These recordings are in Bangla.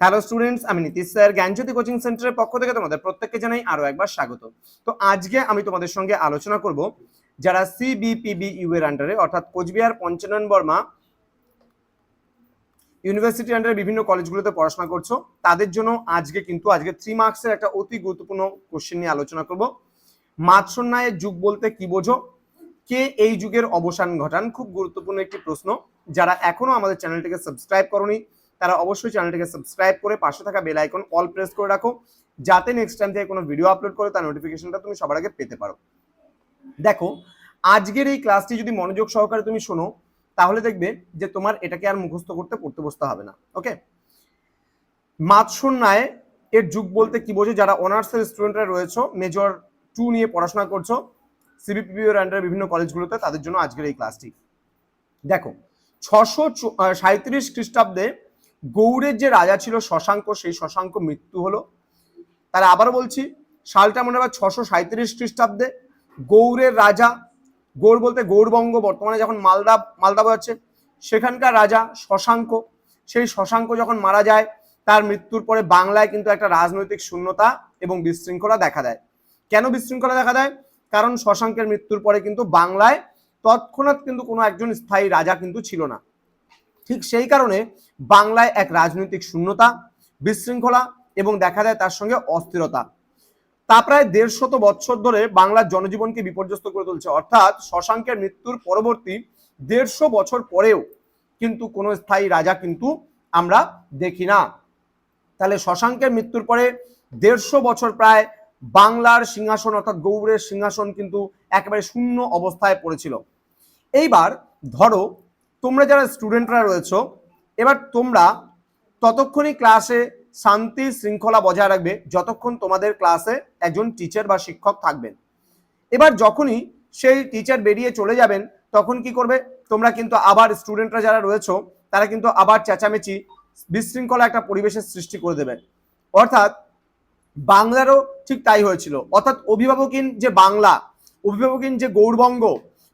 হ্যালো স্টুডেন্টস আমি নীতিশ স্যার। জ্ঞানজ্যোতি কোচিং সেন্টারের পক্ষ থেকে তোমাদের প্রত্যেককে জানাই আরও একবার স্বাগত। তো আজকে আমি তোমাদের সঙ্গে আলোচনা করব যারা সিবিপিবি ইউ এর আন্ডারে অর্থাৎ কোচবিহার পঞ্চানন বর্মা ইউনিভার্সিটি আন্ডারে বিভিন্ন কলেজগুলোতে পড়াশোনা করছ। তাদের জন্য আজকে কিন্তু, আজকে থ্রি মার্কসের একটা অতি গুরুত্বপূর্ণ কোশ্চেন নিয়ে আলোচনা করব। মাৎসন্যায়ের যুগ বলতে কি বোঝো? কে এই যুগের অবসান ঘটান? খুব গুরুত্বপূর্ণ একটি প্রশ্ন। যারা এখনও আমাদের চ্যানেলটিকে সাবস্ক্রাইব করনি তারা অবশ্যই চ্যানেলটিকে সাবস্ক্রাইব করে পাশে থাকা বেল আইকন অল প্রেস করে রাখো, যাতে নেক্সট টাইম থেকে কোনো ভিডিও আপলোড করে তার নোটিফিকেশনটা তুমি সবার আগে পেতে পারো। দেখো, আজকের এই ক্লাসটি যদি মনোযোগ সহকারে তুমি শোনো, তাহলে দেখবে যে তোমার এটাকে আর মুখস্থ করতে, পড়তে বসতে হবে না ওকে মাতসন্যায় এর যুগ বলতে কি বোঝে? যারা অনার্সের স্টুডেন্টরা রয়েছে মেজর টু নিয়ে পড়াশোনা করছ সিবিপিবি এর আন্ডারে বিভিন্ন কলেজগুলোতে তাদের জন্য আজকের এই ক্লাসটি দেখো, ছশো সাঁত্রিশ খ্রিস্টাব্দে গৌড়ের যে রাজা ছিল শশাঙ্ক, সেই শশাঙ্ক মৃত্যু হলো। তার আবারও বলছি, সালটা মনে হয় ছশো সাঁত্রিশ খ্রিস্টাব্দে গৌড়ের রাজা, গৌড় বলতে গৌড়বঙ্গ, বর্তমানে যখন মালদা মালদা বোঝাচ্ছে, সেখানকার রাজা শশাঙ্ক, সেই শশাঙ্ক যখন মারা যায়, তার মৃত্যুর পরে বাংলায় কিন্তু একটা রাজনৈতিক শূন্যতা এবং বিশৃঙ্খলা দেখা দেয়। কেন বিশৃঙ্খলা দেখা দেয়? কারণ শশাঙ্কের মৃত্যুর পরে কিন্তু বাংলায় তৎক্ষণাৎ কিন্তু কোনো একজন স্থায়ী রাজা কিন্তু ছিল না। ঠিক সেই কারণে বাংলায় এক রাজনৈতিক শূন্যতা, বিশৃঙ্খলা এবং দেখা যায় তার সঙ্গে অস্থিরতা। তা প্রায় দেড়শত বৎসর ধরে বাংলার জনজীবনকে বিপর্যস্ত করে তুলছে। অর্থাৎ শশাঙ্কের মৃত্যুর পরবর্তী দেড়শো বছর পরেও কিন্তু কোনো স্থায়ী রাজা কিন্তু আমরা দেখি না। তাহলে শশাঙ্কের মৃত্যুর পরে দেড়শো বছর প্রায় বাংলার সিংহাসন অর্থাৎ গৌড়ের সিংহাসন কিন্তু একেবারে শূন্য অবস্থায় পড়েছিল। এইবার ধরো তোমরা যারা স্টুডেন্টরা রয়েছো, এবার তোমরা ততক্ষণই ক্লাসে শান্তি শৃঙ্খলা বজায় রাখবে, যতক্ষণ তোমাদের ক্লাসে একজন টিচার বা শিক্ষক থাকবেন। এবার যখনই সেই টিচার বেরিয়ে চলে যাবেন, তখন কি করবে? তোমরা কিন্তু আবার স্টুডেন্টরা যারা রয়েছো, তারা কিন্তু আবার চেঁচামেচি, বিশৃঙ্খলা একটা পরিবেশের সৃষ্টি করে দেবে অর্থাৎ বাংলারও ঠিক তাই হয়েছিল। অর্থাৎ অভিভাবকহীন যে বাংলা, অভিভাবকহীন যে গৌরবঙ্গ,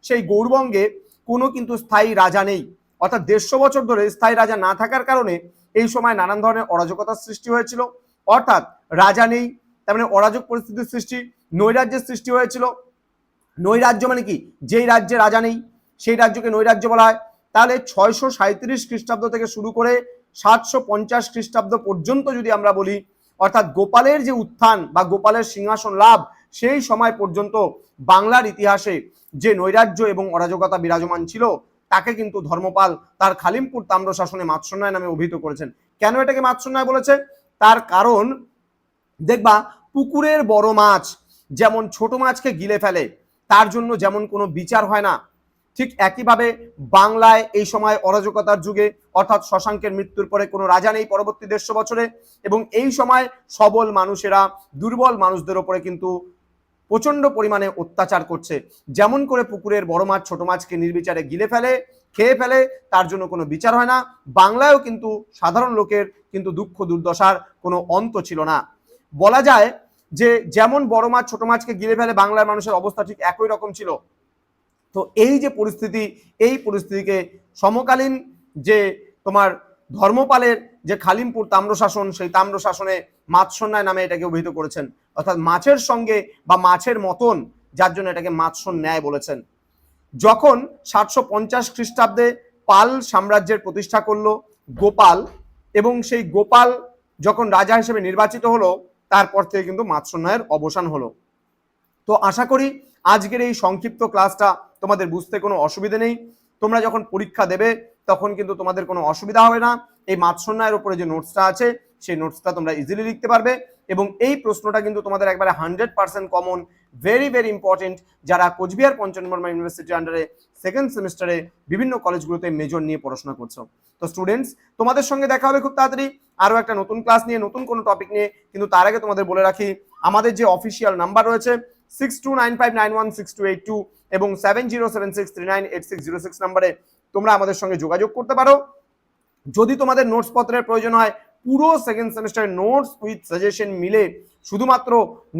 সেই গৌরবঙ্গে কোনো কিন্তু স্থায়ী রাজা নেই। অর্থাৎ দেড়শো বছর ধরে স্থায়ী রাজা না থাকার কারণে এই সময় নানান ধরনের অরাজকতার সৃষ্টি হয়েছিল। অর্থাৎ রাজা নেই, তার মানে অরাজক পরিস্থিতির সৃষ্টি, নৈরাজ্যের সৃষ্টি হয়েছিল। নৈরাজ্য মানে কি? যেই রাজ্যে রাজা নেই, সেই রাজ্যকে নৈরাজ্য বলা হয়। তাহলে ছয়শো সাঁত্রিশ খ্রিস্টাব্দ থেকে শুরু করে সাতশো পঞ্চাশ খ্রিস্টাব্দ পর্যন্ত যদি আমরা বলি, অর্থাৎ গোপালের যে উত্থান বা গোপালের সিংহাসন লাভ সেই সময় পর্যন্ত বাংলার ইতিহাসে যে নৈরাজ্য এবং অরাজকতা বিরাজমান ছিল, তাকে কিন্তু ধর্মপাল তার খালিমপুর তাম্র শাসনে মাৎসন্যায় নামে অভিহিত করেছেন। কেন এটাকে মাৎসন্যায় বলেছে? তার কারণ দেখবা, পুকুরের বড় মাছ যেমন ছোট মাছকে গিলে ফেলে, তার জন্য যেমন কোনো বিচার হয় না, ঠিক একইভাবে বাংলায় এই সময় অরাজকতার যুগে, অর্থাৎ শশাঙ্কের মৃত্যুর পরে কোনো রাজা নেই পরবর্তী দেড়শো বছরে, এবং এই সময় সবল মানুষেরা, দুর্বল মানুষদের ওপরে কিন্তু প্রচণ্ড পরিমাণে অত্যাচার করছে। যেমন করে পুকুরের বড় মাছ, ছোট মাছকে নির্বিচারে গিলে ফেলে, খেয়ে ফেলে, তার জন্য কোনো বিচার হয় না। বাংলায়ও কিন্তু সাধারণ লোকের কিন্তু দুঃখ, দুর্দশার কোনো অন্ত ছিল না। বলা যায় যে যেমন বড় মাছ, ছোট মাছকে গিলে ফেলে বাংলার মানুষের অবস্থা ঠিক একই রকম ছিল। তো এই যে পরিস্থিতি, এই পরিস্থিতিকে সমকালীন যে তোমার ধর্মপালের যে খালিমপুর তাম্রশাসন, সেই তাম্রশাসনে মাৎসন্যায় নামে এটাকে অভিহিত করেছেন। অর্থাৎ মাছের সঙ্গে বা মাছের মতন, যার জন্য এটাকে মাৎসন ন্যায় বলেছেন। যখন সাতশো পঞ্চাশ খ্রিস্টাব্দে পাল সাম্রাজ্যের প্রতিষ্ঠা করল, গোপাল, এবং সেই গোপাল যখন রাজা হিসেবে নির্বাচিত হলো, তারপর থেকে কিন্তু মাৎসন্যায়ের অবসান হলো। তো আশা করি আজকের এই সংক্ষিপ্ত ক্লাসটা তোমাদের বুঝতে কোনো অসুবিধে নেই। তোমরা যখন পরীক্ষা দেবে তখন কিন্তু তোমাদের কোনো অসুবিধা হবে না। এই মাৎসন্যায়ের উপরে যে নোটসটা আছে, সেই নোটসটা তোমরা ইজিলি লিখতে পারবে এবং এই প্রশ্নটা কিন্তু তোমাদের একবারে hundred percent common very very important যারা কোচবিহার পঞ্চনবর্মা ইউনিভার্সিটি আন্ডারে সেকেন্ড সেমিস্টারে বিভিন্ন কলেজগুলোতে মেজর নিয়ে পড়াশোনা করছ। তো স্টুডেন্টস তোমাদের সঙ্গে দেখা হবে খুব তাড়াতাড়ি। আরও একটা নতুন ক্লাস নিয়ে, নতুন কোনো টপিক নিয়ে, কিন্তু তার আগে তোমাদের বলে রাখি, আমাদের যে অফিসিয়াল নাম্বার রয়েছে six two nine five nine one six two eight two এবং seven zero seven six three nine eight six zero six নাম্বারে তোমরা আমাদের সঙ্গে যোগাযোগ করতে পারো। যদি তোমাদের নোটস পত্রের প্রয়োজন হয়, পুরো সেকেন্ড সেমিস্টারের নোটস উইথ সাজেশন মিলে শুধুমাত্র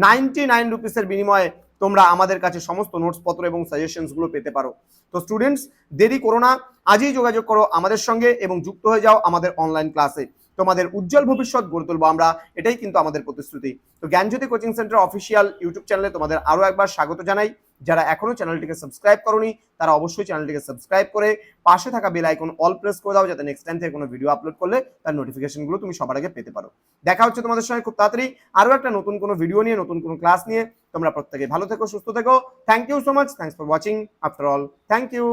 নাইনটি নাইন রুপিসের বিনিময়ে তোমরা আমাদের কাছে সমস্ত নোটস পত্র এবং সাজেশনসগুলো পেতে পারো। তো স্টুডেন্টস দেরি করো না। আজই যোগাযোগ করো আমাদের সঙ্গে এবং যুক্ত হয়ে যাও আমাদের অনলাইন ক্লাসে তোমাদের উজ্জ্বল ভবিষ্যৎ গড়ে তুলবো আমরা। এটাই কিন্তু আমাদের প্রতিশ্রুতি। তো Gyanjyoti coaching centre official YouTube চ্যানেলে তোমাদের আরও একবার স্বাগত জানাই। যারা এখনও চ্যানেলটিকে সাবস্ক্রাইব করনি, তারা অবশ্যই চ্যানেলটিকে সাবস্ক্রাইব করে পাশে থাকা বেল আইকন অল প্রেস করে দাও, যাতে নেক্সট টাইম থেকে কোনো ভিডিও আপলোড করলে তার নোটিফিকেশনগুলো তুমি সবার আগে পেতে পারো। দেখা হচ্ছে তোমাদের সঙ্গে খুব তাড়াতাড়ি আরও একটা নতুন কোনো ভিডিও নিয়ে, নতুন কোনো ক্লাস নিয়ে। তোমরা প্রত্যেকে ভালো থেকো, সুস্থ থেকো। Thank you so much thanks for watching after all thank you